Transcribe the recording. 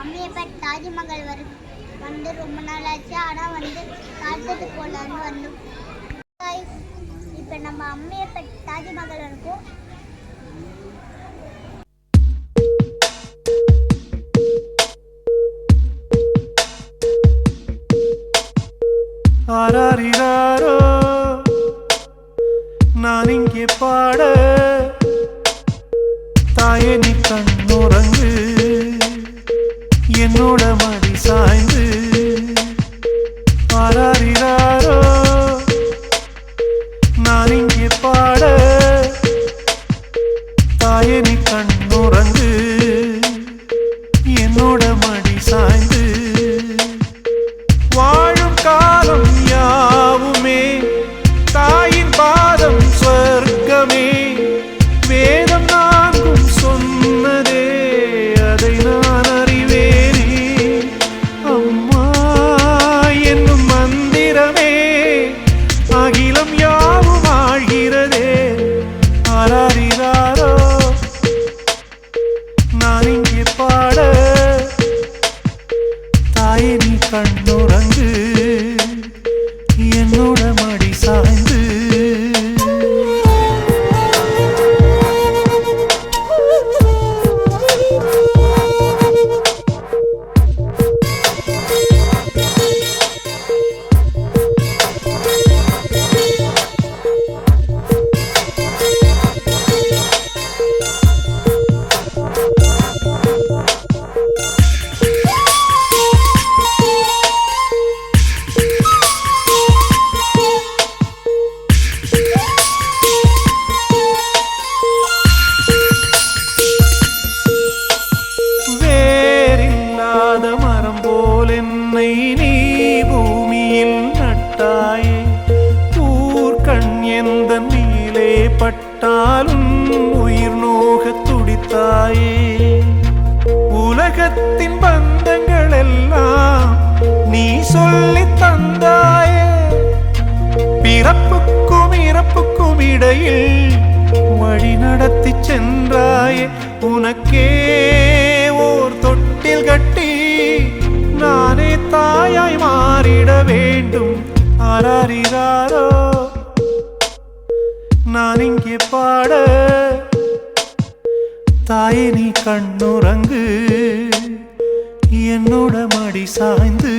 அம்மையப்பேட் தாஜ்மஹால் வரு வந்து ரொம்ப நாள் ஆச்சு ஆனால் வந்து காட்டுக்கு போகலான்னு வந்தோம். இப்போ நம்ம அம்மையப்பேட் தாஜ்மஹால் இருக்கோம் ஆராரிராரோ நான் இங்கே பாட தாயே நீ கண்ணுறங்கு. என்னோட மடி சாய்ந்து. ஆராரிராரோ நான் இங்கே பாட. தாயனி தாயே நீ கண்ணுறங்கு. என்னோட மடி சாய்ந்து என்னை நீ பூமியில் நட்டாயே. ஊர்கண் எந்த நீலே பட்டாலும் உயிர் நோக துடித்தாயே. உலகத்தின் பந்தங்கள் எல்லாம் நீ சொல்லி தந்தாயே. பிறப்புக்கும் இறப்புக்கும் இடையில் வழி நடத்தி சென்றாயே. உனக்கே மீண்டும் ஆராரிராரோ நான் இங்கே பாட தாயே நீ கண்ணுறங்கு என்னோட மடி சாய்ந்து